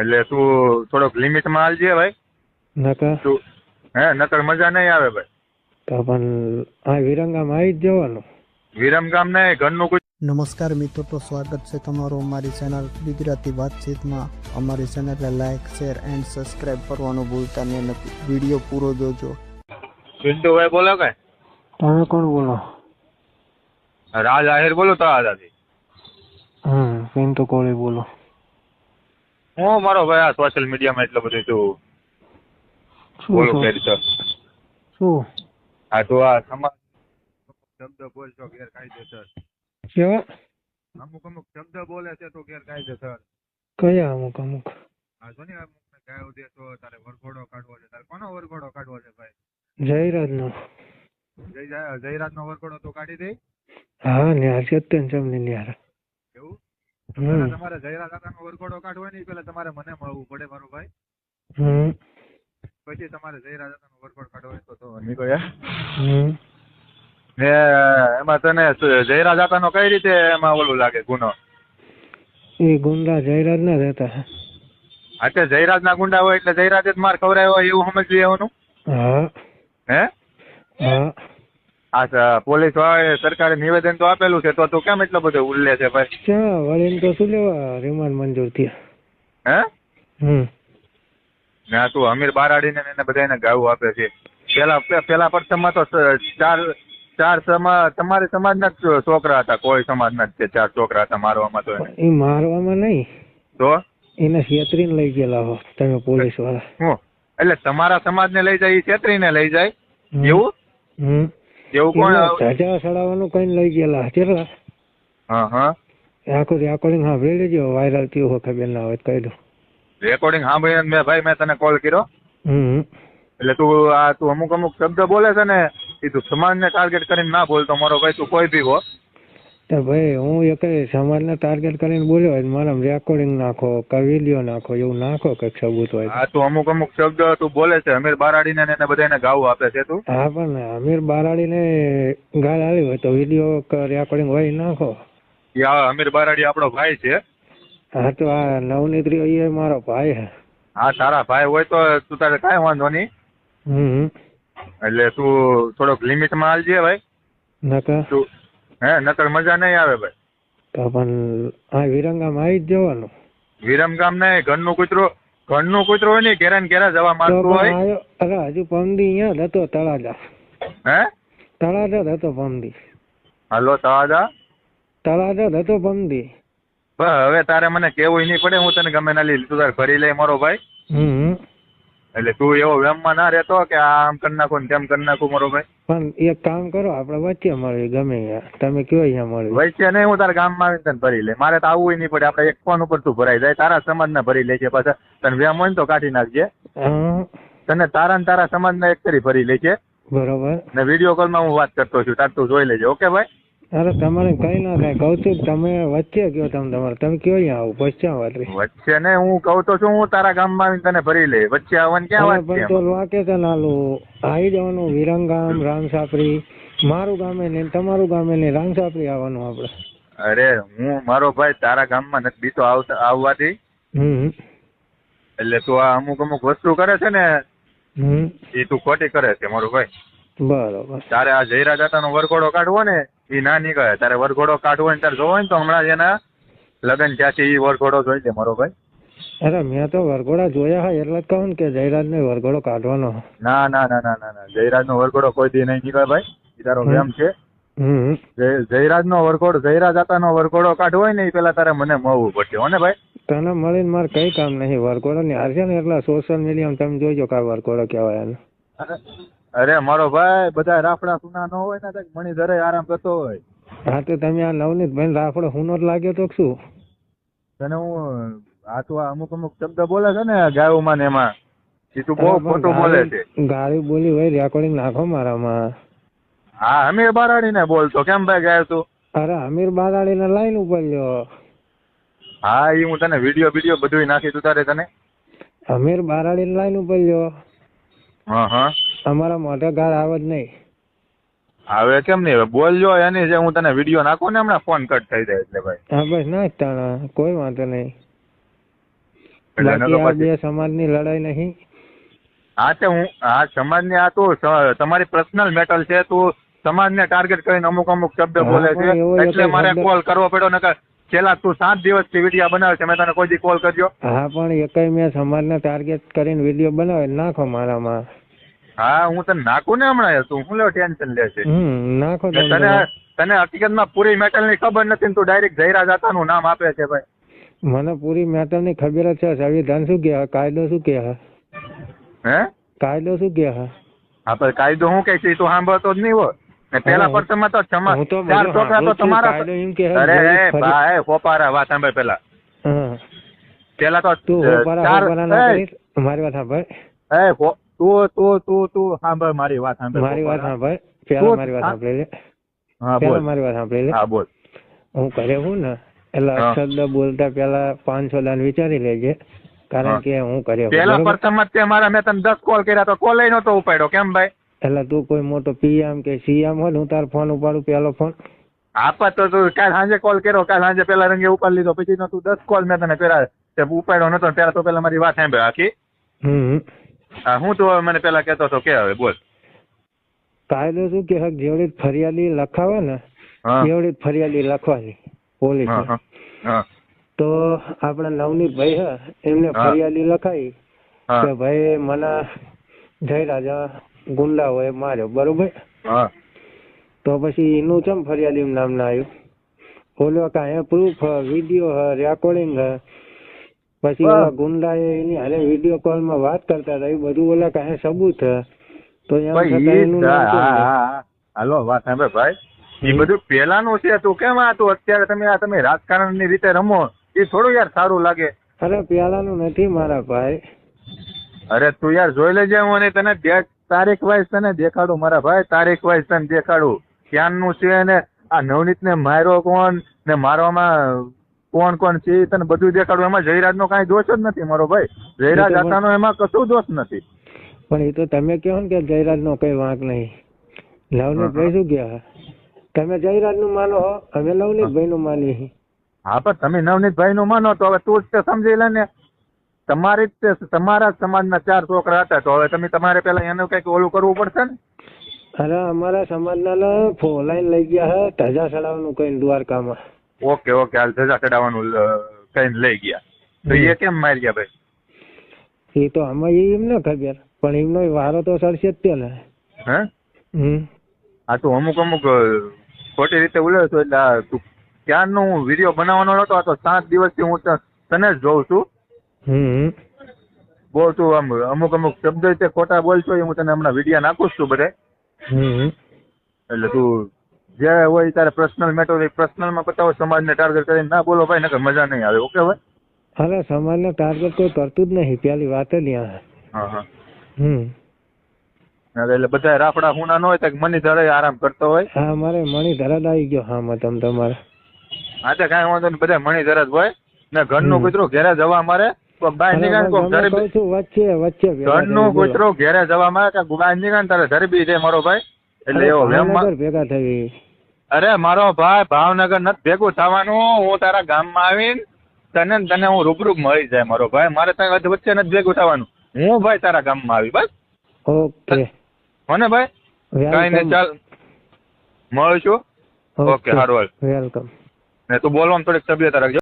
એટલે તું થોડોક લિમિટમાં આવજે ભાઈ. નકર? હે નકર મજા નહીં આવે ભાઈ. તો પણ આ વિરંગામ આવી જ જવાનું. વિરમગામ ને ઘરનું કોઈ નમસ્કાર મિત્રો તો સ્વાગત છે તમારું અમારી ચેનલ ગુજરાતી વાતચીતમાં. અમારી ચેનલને લાઇક શેર એન્ડ સબસ્ક્રાઇબ કરવાનું ભૂલતા નહીં અને વીડિયો પૂરો જોજો. પિન્ટુભાઈ બોલો કે? તમે કોણ બોલો? રાજ આહિર બોલો તો આઝાદી હમ પિન્ટુ કોળી બોલો. હું મારો ભાઈ આ સોશિયલ મીડિયામાં એટલો બધું છું શું બોલો? શું? આ તો આ સમાજ શબ્દ બોલશો ગેરકાયદેસર. કેવા? અમુક અમુક શબ્દ બોલે છે તો ગેરકાયદેસર. કયા અમુક અમુક? આ જો ને અમુક ગાયો દેશો તારે વરઘોડો કાઢવો છે. તારે કોનો વરઘોડો કાઢવો છે ભાઈ? જયરાજનો. જય જયરાજ નો વરઘોડો તો કાઢી દે. હા ને આ સત્યન એવું હમ પેલા તમારે જયરાજ કાકાનો વરઘોડો કાઢવો નહીં પેલા તમારે મને મળવું પડે મારો ભાઈ. પછી તમારે જયરાજ કાકાનો વરઘોડો કાઢવો હોય તો તો નીકળ્યા એમાં તને જયરાજ નો કઈ રીતે એમાં ઓલું લાગે ગુનો? એ ગુંડા જયરાજ ના રહેતા એટલે જયરાજ ના ગુંડા હોય એટલે જયરાજ જ માર ખવરાયો હોય એવું સમજી લેવાનું હા. હે? હા. આ પોલીસ વાળાએ સરકારે નિવેદન તો આપેલું છે તો તું કેમ એટલો બધો ઉલ્લે છે ભાઈ? ચા વળીને તો શું લેવા? રિમાન્ડ મંજૂર થયા. હે? હમ. ના તું અમીર બારાડીને ને એને બધાને ગાવું આપે છે. પેલા પેલા પ્રથમમાં તો ચાર ચાર સમાજ તમારી સમાજના જ છોકરા હતા કોઈ સમાજના જ છે ચાર છોકરા હતા મારવામાં તો એ મારવામાં નહીં. તો? એને છેતરીને લઈ ગયેલા હો તમે પોલીસવાળા. હું? એટલે તમારા સમાજને લઈ જાય એ છેતરીને લઈ જાય. એવું? હમ. એવું કોણ એમાં ધજા ચડાવવાનું કઈ લઈ ગયેલા કેટલા હા હા. આખું રેકોર્ડિંગ સાંભળી લેજો વાયરલ થયું હોય ખબર ના હોય કહી દઉં રેકોર્ડિંગ સાંભળીને મેં ભાઈ મેં તને કોલ કર્યો. હમ. એટલે તું આ તું અમુક અમુક શબ્દ બોલે છે ને એ તું સમાજને ટાર્ગેટ કરીને ના બોલતો મારો ભાઈ તું કોઈ બી હો. તો ભાઈ હું એક સમાજને ટાર્ગેટ કરીને બોલ્યો હોય મારા રેકોર્ડિંગ નાખો કે વીડિયો નાખો એવું નાખો કંઈક સબૂત હોય. આ તું અમુક અમુક શબ્દ તું બોલે છે અમીર બારાડીને ને એને બધાને ગાવું આપે છે તું? હા પણ અમીર બારાડીને ગાળ આવી હોય તો વીડિયો કે રેકોર્ડિંગ હોય નાખો. યા અમીર બારાડી આપણો ભાઈ છે. હા તો આ નવનીત્રી એ મારો ભાઈ હે. હા તારા ભાઈ હોય તો તું તારે કાંઈ વાંધો નહીં. હમ એટલે તું થોડોક લિમિટમાં હાલજે ભાઈ. નકા? તું હે નકર મજા નહીં આવે ભાઈ. તો પણ આ વિરંગામ આવી જ જવાનું. વિરમગામ નહીં ઘરનું કૂતરો ઘરનું કૂતરો હોય ને ઘેરા ને ઘેરા જવા માંગતું હોય. અરે હજુ પમદી અહીંયા જ હતો તળાજા. હે? તળાજા જ હતો પમદી હાલો તળાજા? તળાજા જ હતો પમદી હવે તારે મને કેવું નહીં પડે હું તને ગમે ના લીધું તાર ભરી લે મારો ભાઈ. હમ. એટલે તું એવો વેમમાં ના રહેતો કે આમ કરી નાખું તેમ કરી નાખું મારો ભાઈ. પણ એક કામ કરો આપણે વચ્ચે મળીએ ગમે તમે કયો અહીંયા મળીએ વચ્ચે નહીં હું તારા ગામમાં આવીને તને ભરી લે મારે તો આવવું નહીં પડે. આપણે એક ફોન ઉપર તું ભરાઈ જાય. તારા સમાજ ને ભરી લેજે પાછા. તને વેમ હોય ને તો કાઢી નાખજે. તને તારા ને તારા સમાજ ને એક કરી ભરી લેજે. બરોબર. ને વીડિયો કોલમાં હું વાત કરતો છું. તાર તું જોઈ લેજે. ઓકે ભાઈ? અરે તમારે કઈ ના થાય. કહું છું તમે વચ્ચે કયો તમે તમારે. તમે કયો અહીંયા આવું? પશ્ચિમ વાતરી વચ્ચે ને હું કઉ તો છું હું તારા ગામમાં આવીને તને ભરી લે વચ્ચે આવવાનું ક્યાં વાત છે તો વાકે છે આવી જવાનું વિરંગામ રામસાપરી મારું ગામે ને તમારું ગામે ને રામસાપરી આવવાનું આપણે. અરે હું મારો ભાઈ તારા ગામમાં નથી. બીતો આવતા આવવાથી. એટલે તું આ અમુક અમુક વસ્તુ કરે છે ને હમ. એ તું ખોટી કરે છે મારો ભાઈ. બરોબર. તારે આ જયરા દાતાનો વરઘોડો કાઢવો ને એ ના નીકળે. તારે વરઘોડો કાઢવો હોય ને તારે જોવો હોય ને તો હમણાં એના લગ્ન થયા છે એ વરઘોડો જોઈ દે મારો ભાઈ. અરે મેં તો વરઘોડા જોયા હોય એટલે જ કહું ને કે જયરાજ ને વરઘોડો કાઢવાનો. ના ના ના ના ના ના. જયરાજનો વરઘોડો કોઈ દી નહીં નીકળે ભાઈ. એ તારો ગેમ છે. જયરાજ નો વરઘોડો જયરાજ દાતાનો વરઘોડો કાઢવો હોય ને એ પેલા તારે મને મળવું પડશે. હો ને ભાઈ? તને મળીને મારે કઈ કામ નહીં. વરઘોડો ની હારશે ને એટલે સોશિયલ મીડિયામાં તમે જોઈજો કા વરઘોડો કહેવાય એને અરે મારો ભાઈ બધા રાફડા સુના ન હોય ને મણી ધરે આરામ કરતો હોય. હા તો તમે આ નવનીત ભાઈ રાફડો હુનો લાગ્યો તો શું? તને હું આ તો અમુક અમુક શબ્દ બોલે છે ને ગાયોમાં ને એમાં. એ તું બહુ ખોટું બોલે છે. ગાળી- બોલી હોય રેકોર્ડિંગ નાખો મારામાં. હા અમીર બારાડી ને બોલતો. કેમ ભાઈ ગાય તું? અરે અમીર બારાડી ને લાઈન ઉપર લ્યો હા એ હું તને વીડિયો વીડિયો બધું નાખી તું તારે તને. અમીર બારાડી ને લાઈન ઉપર લ્યો હા હા. અમારા મોઢે ગાળ આવે જ નહીં. હવે કેમ નહીં? હવે બોલજો એની જે હું તને વીડિયો નાખું ને હમણાં ફોન કટ થઈ જાય એટલે ભાઈ. હા બસ ના તાણા. કોઈ વાંધો નહીં. બાકી આ બે સમાજની લડાઈ નહીં. હા તે હું આ સમાજની આ તું તમારી પર્સનલ મેટલ છે તું સમાજને ટાર્ગેટ કરીને અમુક અમુક શબ્દ બોલે છે. એટલે મારે કોલ કરવો પડ્યો નકર છેલ્લા તું સાત દિવસથી વીડિયો બનાવે છે મેં તને કોઈ દી કોલ કર્યો. હા પણ એકય મેં સમાજને ટાર્ગેટ કરીને વીડિયો બનાવે નાખો મારામાં. હા હું તને નાખું ને હમણાં તું હું લેવો ટેન્શન લે છે? નાખો ને તને તને હકીકતમાં પૂરી મેટલની ખબર નથી ને તું ડાયરેક્ટ જયરા જાતાનું નામ આપે છે ભાઈ. મને પૂરી મેટરની ખબર જ છે સંવિધાન શું કે કાયદો શું કે હે? કાયદો શું કે હા પણ કાયદો હું કે છે? તું સાંભળતો જ નહીં હોય. ને પેલા હા, પર્સનમાં તો ચાર છોકરા તો તમારા અરે ભાઈ ફોપારા વાત સાંભળ પેલા પેલા તો તું ના મારી વાત સાંભળ. એ, તું તો તો તો સાંભળ મારી વાત સાંભળ મારી વાત સાંભળ. પેલા મારી વાત સાંભળી લે. હા બોલ. મારી વાત સાંભળી લે. હા બોલ. હું કરે હું ને એટલે શબ્દ બોલતા પેલા પાંચસો દાન વિચારી લેજે. કારણ કે હું કરે પેલા પ્રથમ જ મારા મેં તને દસ કોલ કર્યા તો કોલ નતો ઉપાડ્યો. કેમ ભાઈ? એટલે તું કોઈ મોટો પીએમ કે સીએમ હોય હું તાર ફોન ઉપાડું પેલો ફોન આપા તો તું કાલ સાંજે કોલ કર્યો. કાલ સાંજે પેલા રંગે ઉપાડી લીધો. પછી તું દસ કોલ મેં તને કર્યા. ઉપાડ્યો નતો ને પેલા તો પેલા મારી વાત સાંભળ્યો આખી હમ. હા, હું તો મને પેલા કહેતો હતો કે હવે બોલ. કાયદો શું કે જેવડી ફરિયાદી લખાવે ને જેવડી એવડી ફરિયાદી લખવાની પોલીસ તો આપણા નવનીત ભાઈ હે એમને ફરિયાદી લખાઈ કે ભાઈ મને જયરાજા હોય માર્યો. બરોબર? તો પછી એનું ચમ ફરિયાદી નામ ના આવ્યું? ઓલો કાંઈ પ્રૂફ વીડિયો રેકોર્ડિંગ પછી. ઓલા ગુંડાએ એની હારે વીડિયો કોલમાં વાત કરતા હતા. એ બધું ઓલા કાંઈ સબૂત તો. હાલો વાત સાંભળે ભાઈ. એ બધું પેલાનું છે તું કેમ આ તો અત્યારે તમે આ તમે રાજકારણની રીતે રમો? એ થોડું યાર સારું લાગે. અરે પેલાનું નથી મારા ભાઈ. અરે તું યાર જોઈ લેજે હું અને તને તારીખ વાઇઝ તને દેખાડું મારા ભાઈ તારીખ વાઇઝ તને દેખાડું. ક્યાંનું છે ને? આ નવનીત ને માર્યો કોણ? ને મારવામાં કોણ કોણ છે એ તને બધું દેખાડું. એમાં જયરાજ નો કાંઈ દોષ જ નથી મારો ભાઈ. જયરાજ આતાનો એમાં કશું દોષ નથી. પણ એ તો તમે કહો ને કે જયરાજ નો કઈ વાંક નહીં. નવનીત ભાઈ શું કહે? તમે જયરાજનું માનો હો અમે નવનીત ભાઈ નું માનીએ. હા પણ તમે નવનીતભાઈ નું માનો તો હવે તું જ તે સમજી લે ને. તમારી જ તમારા સમાજ સમાજના ચાર છોકરા હતા તો હવે તમે તમારે પેલા એનું કંઈક ઓલું કરવું પડશે ને? અરે અમારા સમાજના ને ફો- લાઈન લઈ ગયા હે ધજા ચડાવવાનું કઈ દ્વારકામાં. ઓકે ઓકે હાલ ધજા ચડાવવાનું કઈ લઈ ગયા. તો એ કેમ મારી ગયા ભાઈ? એ તો આમાં એ એમ ન ખબર પણ એમનો વારો તો સરશે જ તે હે? હમ. આ તું અમુક અમુક ખોટી રીતે ઉલ્યો છો એટલે તું ક્યારનો હું વીડિયો બનાવવાનો હતો આ તો સાત દિવસથી હું તને જ જોઉં છું. બહુ તું આમ અમુક અમુક શબ્દ રીતે ખોટા બોલશો એ હું તને હમણાં વીડિયો નાખું છું બધે. એટલે તું જે હોય ત્યારે પર્સનલ મેટર પર્સનલમાં બતાવો સમાજને ટાર્ગેટ કરીને ના બોલો ભાઈ નકર મજા નહીં આવે ઓકે ભાઈ? અરે સમાજને ટાર્ગેટ કોઈ કરતું જ નહીં પેલી વાત જ હા હા. હમ. એટલે બધા રાફડા હુના ન હોય તો મની ધરે આરામ કરતો હોય. હા મારે મણી ધરાદ આવી ગયો હા મતમ તમારે. હા તો કાંઈ વાંધો નહીં બધા મણી ધરે જ હોય. ને ઘરનું. કૂતરું ઘેરે જવા મારે નીકળે ધરે કહું છું વચ્ચે વચ્ચે ઘરનું કૂતરું ઘેરે જવા મારે બહાર નીકળે તારે ધરબી મારો ભાઈ. એટલે એવો ભેગા થઈ. અરે મારો ભાઈ ભાવનગર નથી ભેગું થવાનું. હું તારા ગામમાં આવીને તને ને તને હું રૂબરૂ મળી જાય મારો ભાઈ. મારે તને વચ્ચે નથી ભેગું થવાનું. હું ભાઈ તારા ગામમાં આવી બસ. ઓકે. હોને ભાઈ? કઈ ને ચાલ. મળશું. ઓકે સારું હાલ. વેલકમ. ને તું બોલવામાં થોડીક તબિયત રાખજો.